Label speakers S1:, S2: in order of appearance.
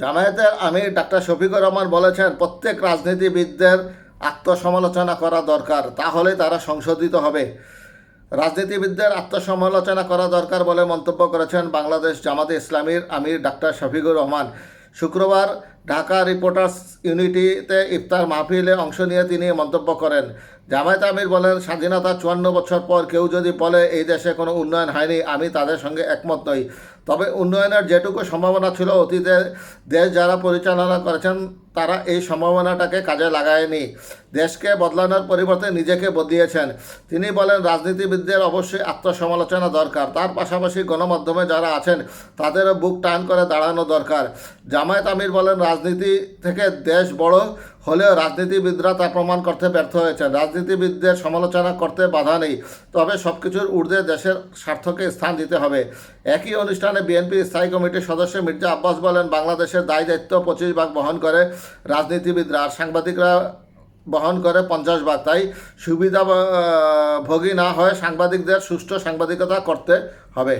S1: জামায়াতের আমির ডাক্তার শফিকুর রহমান বলেছেন, প্রত্যেক রাজনীতিবিদদের আত্মসমালোচনা করা দরকার তাহলে তারা সংশোধিত হবে। রাজনীতিবিদদের আত্মসমালোচনা করা দরকার বলে মন্তব্য করেছেন বাংলাদেশ জামাতে ইসলামীর আমির ডাক্তার শফিকুর রহমান। শুক্রবার ঢাকা রিপোর্টার্স ইউনিটিতে ইফতার মাহফিলে অংশ নিয়ে তিনি মন্তব্য করেন। জামায়াত আমির বলেন, স্বাধীনতা চুয়ান্ন বছর পর কেউ যদি বলে, এই দেশে কোনো উন্নয়ন হয়নি আমি তাদের সঙ্গে একমত নই। তবে উন্নয়নের যেটুকু সম্ভাবনা ছিল, অতীতে দেশ যারা পরিচালনা করেছেন, তারা এই সম্ভাবনাটাকে কাজে লাগায়নি। দেশকে বদলানোর পরিবর্তে নিজেকে বদলিয়েছেন। তিনি বলেন, রাজনীতিবিদদের অবশ্যই আত্মসমালোচনা দরকার। তার পাশাপাশি গণমাধ্যমে যারা আছেন, তাদেরও বুক টান করে দাঁড়ানো দরকার। জামায়াত আমির বলেন রাজনীতি থেকে দেশ বড় হলেও রাজনীতিবিদরা তা প্রমাণ করতে ব্যর্থ হয়েছেন। রাজনীতিবিদদের সমালোচনা করতে বাধা নেই, তবে সব কিছুর ঊর্ধ্বে দেশের স্বার্থকে স্থান দিতে হবে। একই অনুষ্ঠানে বিএনপি স্থায়ী কমিটির সদস্য মির্জা আব্বাস বলেন, বাংলাদেশের দায় দায়িত্ব পঁচিশ ভাগ বহন করে রাজনীতিবিদরা আর সাংবাদিকরা বহন করে পঞ্চাশ ভাগ। তাই সুবিধা ভোগী না হয়ে সাংবাদিকদের সুষ্ঠু সাংবাদিকতা করতে হবে।